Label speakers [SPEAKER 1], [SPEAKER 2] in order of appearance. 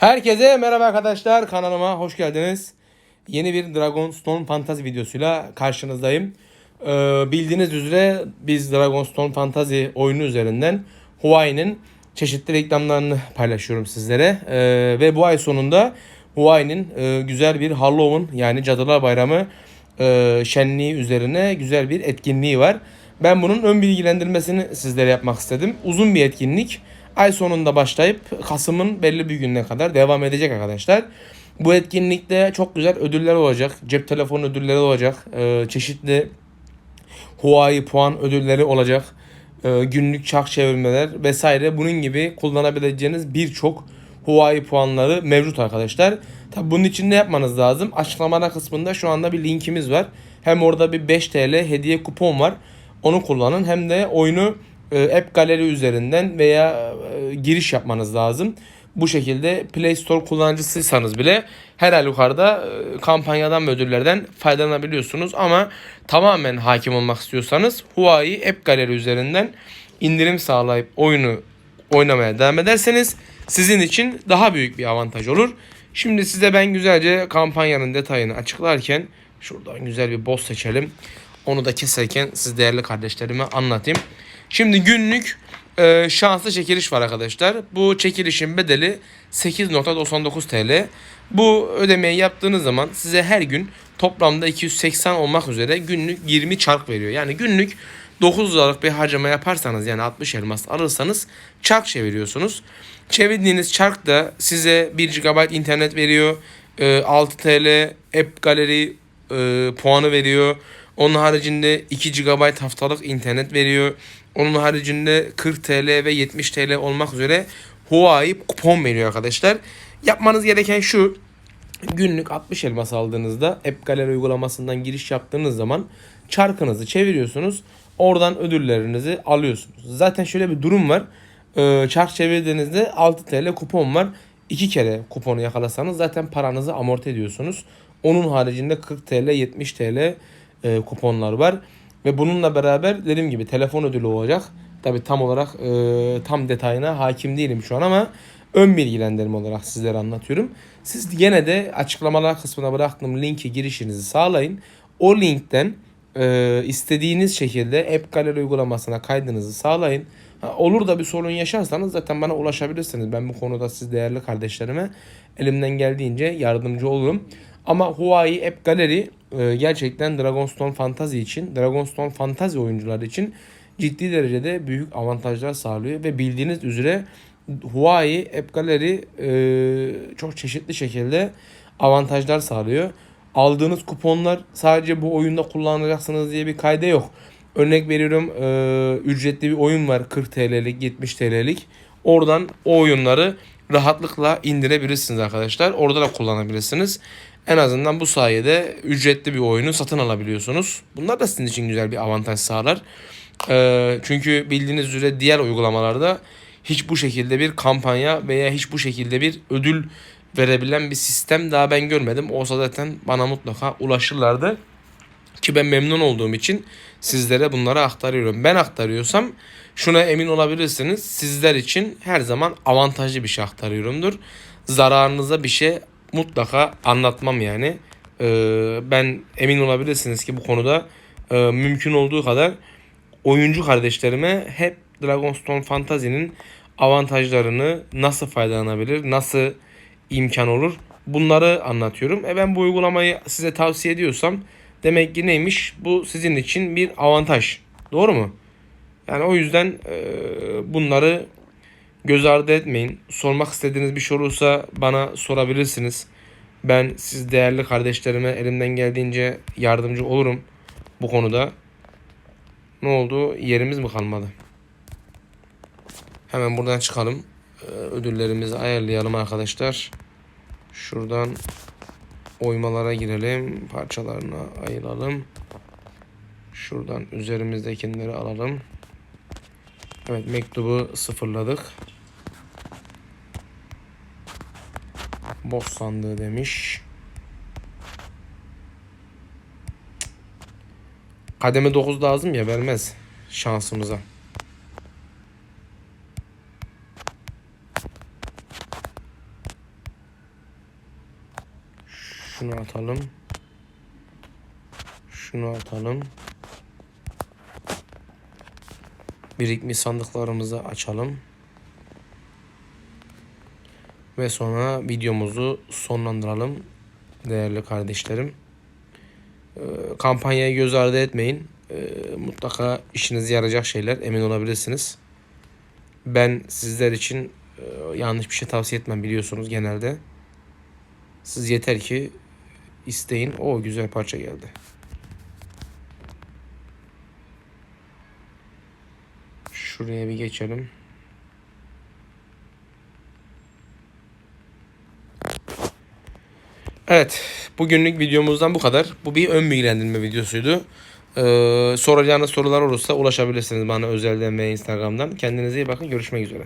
[SPEAKER 1] Herkese merhaba arkadaşlar kanalıma hoş geldiniz. Yeni bir Dragonstone Fantasy videosuyla karşınızdayım. Ee, bildiğiniz üzere biz Dragonstone Fantasy oyunu üzerinden Huawei'nin çeşitli reklamlarını paylaşıyorum sizlere. Ee, ve bu ay sonunda Huawei'nin e, güzel bir Halloween yani Cadılar Bayramı e, şenliği üzerine güzel bir etkinliği var. Ben bunun ön bilgilendirmesini sizlere yapmak istedim. Uzun bir etkinlik. Ay sonunda başlayıp Kasım'ın belli bir gününe kadar devam edecek arkadaşlar. Bu etkinlikte çok güzel ödüller olacak. Cep telefonu ödülleri olacak. Ee, çeşitli Huawei puan ödülleri olacak. Ee, günlük çark çevirmeler vesaire bunun gibi kullanabileceğiniz birçok Huawei puanları mevcut arkadaşlar. Tabi bunun için ne yapmanız lazım? Açıklamalar kısmında şu anda bir linkimiz var. Hem orada bir 5 TL hediye kupon var. Onu kullanın. Hem de oyunu App Gallery üzerinden veya e, giriş yapmanız lazım. Bu şekilde Play Store kullanıcısıysanız bile her halükarda e, kampanyadan ve ödüllerden faydalanabiliyorsunuz. Ama tamamen hakim olmak istiyorsanız Huawei App Gallery üzerinden indirim sağlayıp oyunu oynamaya devam ederseniz sizin için daha büyük bir avantaj olur. Şimdi size ben güzelce kampanyanın detayını açıklarken şuradan güzel bir boss seçelim. Onu da keserken siz değerli kardeşlerime anlatayım. Şimdi günlük e, şanslı çekiliş var arkadaşlar. Bu çekilişin bedeli 8.99 TL. Bu ödemeyi yaptığınız zaman size her gün toplamda 280 olmak üzere günlük 20 çark veriyor. Yani günlük 9 liralık bir harcama yaparsanız yani 60 elmas alırsanız çark çeviriyorsunuz. Çevirdiğiniz çark da size 1 GB internet veriyor. e, 6 TL App Gallery e, puanı veriyor. Onun haricinde 2 GB haftalık internet veriyor. Onun haricinde 40 TL ve 70 TL olmak üzere Huawei kupon veriyor arkadaşlar. Yapmanız gereken şu. Günlük 60 elmas aldığınızda App Gallery uygulamasından giriş yaptığınız zaman çarkınızı çeviriyorsunuz. Oradan ödüllerinizi alıyorsunuz. Zaten şöyle bir durum var. Ee, çark çevirdiğinizde 6 TL kupon var. 2 kere kuponu yakalasanız zaten paranızı amorti ediyorsunuz. Onun haricinde 40 TL, 70 TL e, kuponlar var. Ve bununla beraber dediğim gibi telefon ödülü olacak. Tabi tam olarak e, tam detayına hakim değilim şu an ama ön bilgilendirme olarak sizlere anlatıyorum. Siz gene de açıklamalar kısmına bıraktığım linki girişinizi sağlayın. O linkten e, istediğiniz şekilde App Gallery uygulamasına kaydınızı sağlayın. Ha, olur da bir sorun yaşarsanız zaten bana ulaşabilirsiniz. Ben bu konuda siz değerli kardeşlerime elimden geldiğince yardımcı olurum. Ama Huawei App Gallery e, gerçekten Dragonstone Fantasy için, Dragonstone Fantasy oyuncuları için ciddi derecede büyük avantajlar sağlıyor ve bildiğiniz üzere Huawei App Gallery e, çok çeşitli şekilde avantajlar sağlıyor. Aldığınız kuponlar sadece bu oyunda kullanacaksınız diye bir kayda yok. Örnek veriyorum e, ücretli bir oyun var 40 TL'lik 70 TL'lik. Oradan o oyunları rahatlıkla indirebilirsiniz arkadaşlar. Orada da kullanabilirsiniz. En azından bu sayede ücretli bir oyunu satın alabiliyorsunuz. Bunlar da sizin için güzel bir avantaj sağlar. Ee, çünkü bildiğiniz üzere diğer uygulamalarda hiç bu şekilde bir kampanya veya hiç bu şekilde bir ödül verebilen bir sistem daha ben görmedim. Olsa zaten bana mutlaka ulaşırlardı. Ki ben memnun olduğum için sizlere bunları aktarıyorum. Ben aktarıyorsam şuna emin olabilirsiniz. Sizler için her zaman avantajlı bir şey aktarıyorumdur. Zararınıza bir şey mutlaka anlatmam yani. Ee, ben emin olabilirsiniz ki bu konuda e, mümkün olduğu kadar oyuncu kardeşlerime hep Dragonstone Fantasy'nin avantajlarını nasıl faydalanabilir, nasıl imkan olur bunları anlatıyorum. E ben bu uygulamayı size tavsiye ediyorsam demek ki neymiş? Bu sizin için bir avantaj. Doğru mu? Yani o yüzden e, bunları göz ardı etmeyin. Sormak istediğiniz bir şey olursa bana sorabilirsiniz. Ben siz değerli kardeşlerime elimden geldiğince yardımcı olurum bu konuda. Ne oldu? Yerimiz mi kalmadı? Hemen buradan çıkalım. Ee, Ödüllerimizi ayarlayalım arkadaşlar. Şuradan oymalara girelim. Parçalarına ayıralım. Şuradan üzerimizdekileri alalım. Evet mektubu sıfırladık. Boss sandığı demiş. Kademe 9 lazım ya vermez şansımıza. Şunu atalım. Şunu atalım. Birikmiş sandıklarımızı açalım. Ve sonra videomuzu sonlandıralım değerli kardeşlerim. Ee, kampanyayı göz ardı etmeyin. Ee, mutlaka işinize yarayacak şeyler emin olabilirsiniz. Ben sizler için e, yanlış bir şey tavsiye etmem biliyorsunuz genelde. Siz yeter ki isteyin. O güzel parça geldi. Şuraya bir geçelim. Evet, bugünlük videomuzdan bu kadar. Bu bir ön bilgilendirme videosuydu. Ee, soracağınız sorular olursa ulaşabilirsiniz bana özelden ve Instagram'dan. Kendinize iyi bakın. Görüşmek üzere.